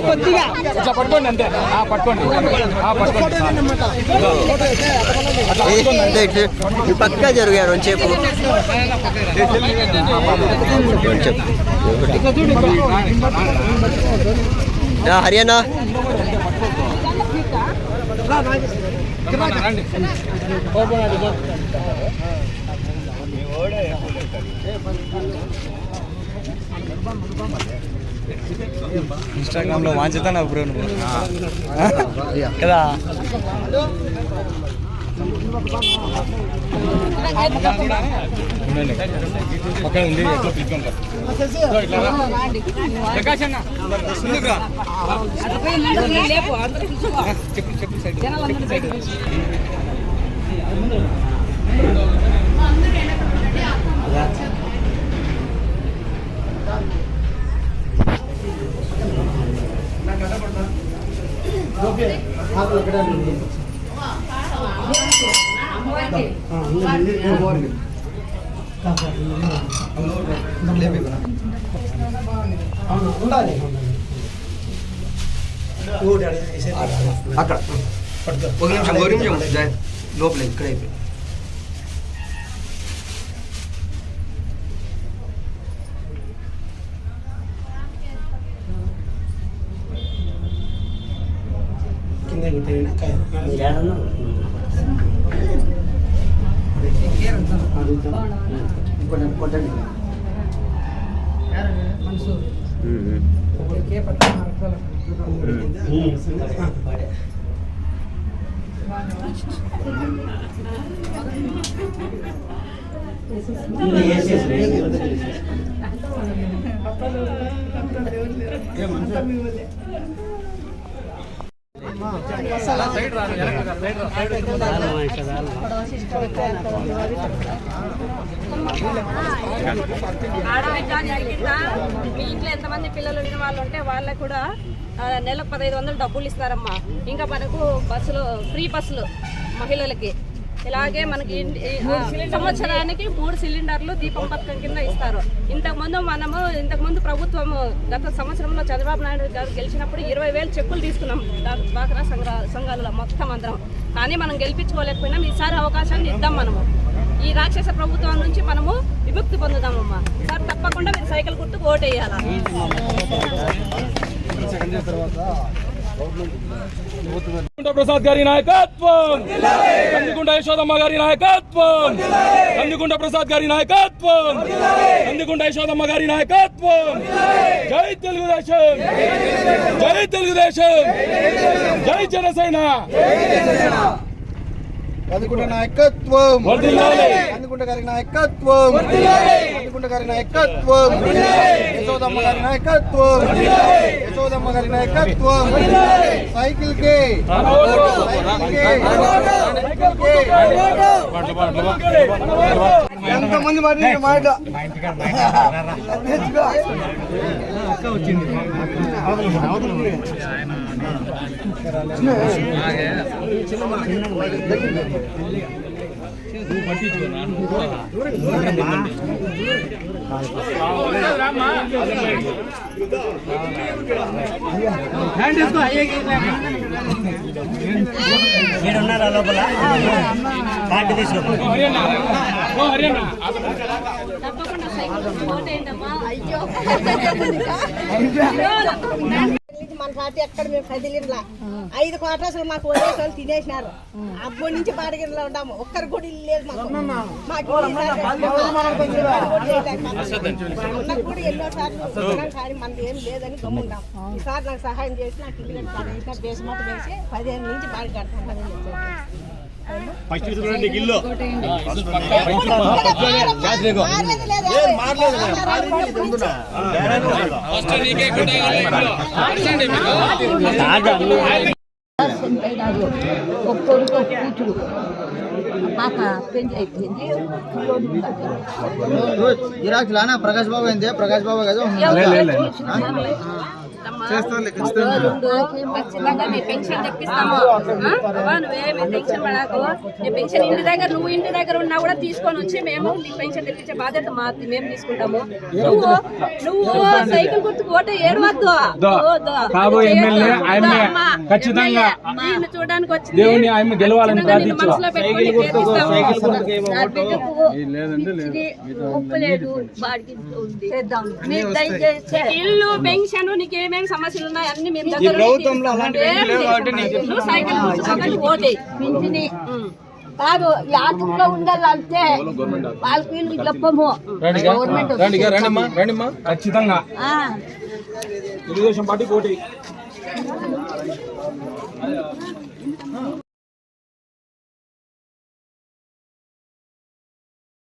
కొద్దిగా. ఇట్లా పట్టుకోండి అంతే. ఆ, పట్టుకోండి. ఆ, పట్టుకోండి. పక్క జరిగారు చెప్పు. హర్యానా రండి ఇన్స్టాగ్రామ్లో వాంచుతాను బ్రో నువ్వు. కదా? పక్కన ఉంది ఎట్లా పిలుచుకుంటారు ప్రకాష్ అన్న ముందుకు చెప్పు చెప్పు ఉండాలి అక్కడ ఒక నిమిషం ఒక నిమిషం జయ. లోపల ఇక్కడ అయిపోయి సైడ్ రా వెనక రా, సైడ్ రా, మీ ఇంట్లో ఎంతమంది పిల్లలు ఉన్న వాళ్ళు ఉంటే వాళ్ళకు కూడా నెలకు పదహైదు వందలు డబ్బులు ఇస్తారమ్మా. ఇంకా మనకు బస్సులు ఫ్రీ బస్సులు మహిళలకి. ఇలాగే మనకి సంవత్సరానికి మూడు సిలిండర్లు దీపం పథకం కింద ఇస్తారు. ఇంతకుముందు మనము ఇంతకుముందు ప్రభుత్వం గత సంవత్సరంలో చంద్రబాబు నాయుడు గారు గెలిచినప్పుడు ఇరవై వేలు చెక్కులు తీసుకున్నాం డా- డ్వాక్రా సంఘ సంఘాలలో మొత్తం అందరం. కానీ మనం గెలిపించుకోలేకపోయినాం. ఈసారి అవకాశాన్ని ఇద్దాం మనము. ఈ రాక్షస ప్రభుత్వం నుంచి మనము విముక్తి పొందుదామమ్మా. సార్ తప్పకుండా మీరు సైకిల్ గుర్తుకు ఓటేయాలా? ప్రసాద్ గారి నాయకత్వం! కందికుంట యశోదమ్మ గారి నాయకత్వం! కందికుంట ప్రసాద్ గారి నాయకత్వం! కందికుంట యశోదమ్మ గారి నాయకత్వం! జై తెలుగుదేశం! జై తెలుగుదేశం! జై జనసేన! అందుకుంట నాయకత్వం. అందుకుంట గారి నాయకత్వం! అందుకుంట గారి నాయకత్వం యశోదమ్మ గారి నాయకత్వం యశోదమ్మ గారి నాయకత్వం సైకిల్కి ఎంతమంది మరి మాట మీరున్నారా లోపల కార్డు తీసుకో తప్పకుండా పార్టీ ఎక్కడ మేము కదిలిలా ఐదు క్వార్టర్స్ మాకు వదిలేసి వాళ్ళు తినేసినారు అప్పటి నుంచి బాడగిరిలో ఉన్నాము. ఒక్కరు కూడా ఇల్లు లేదు మాకు. మాకు. ఉన్నకు కూడా ఎన్నో సార్లు కానీ మనది ఏం లేదని గమ్ముంటాం ఈసారి నాకు సహాయం చేసి నాకు ఇల్లు దేశం మొత్తం వేసి పదిహేను నుంచి బాడీ కొడుకు ఒక కూతురు పాప పెళ్ళి అయిపోయింది జిరాక్స్ లానా ప్రకాష్ బాబు ఏంది ప్రకాష్ బాబు కదా ఖచ్చితంగా. నీ పెన్షన్ తెప్పిస్తాము. నువ్వేమి టెన్షన్ పడకు. నీ పెన్షన్ ఇంటి దగ్గర నువ్వు ఇంటి దగ్గర ఉన్నా కూడా తీసుకొని వచ్చి మేము నీ పెన్షన్ తెప్పించే బాధ్యత మా మేము తీసుకుంటాము. నువ్వు నువ్వు సైకిల్ గుర్తుకు ఓటే ఏడవద్దు. ఖచ్చితంగా. చూడడానికి వచ్చి దేవుని ఆయన గెలవాలని మనసులో పెట్టుకొని ఇల్లు పెన్షన్ నీకేమేం సమస్యలు ఉన్నాయి అన్ని మేము దగ్గర ప్రభుత్వంలో నువ్వు సైకిల్ గుర్తుకు ఓటే. పింఛని కాదు ఆటంలో ఉండాలంటే వాళ్ళకి వీళ్ళు చెప్పము. గవర్నమెంట్ ఖచ్చితంగా. తెలుగుదేశం పార్టీ కోటి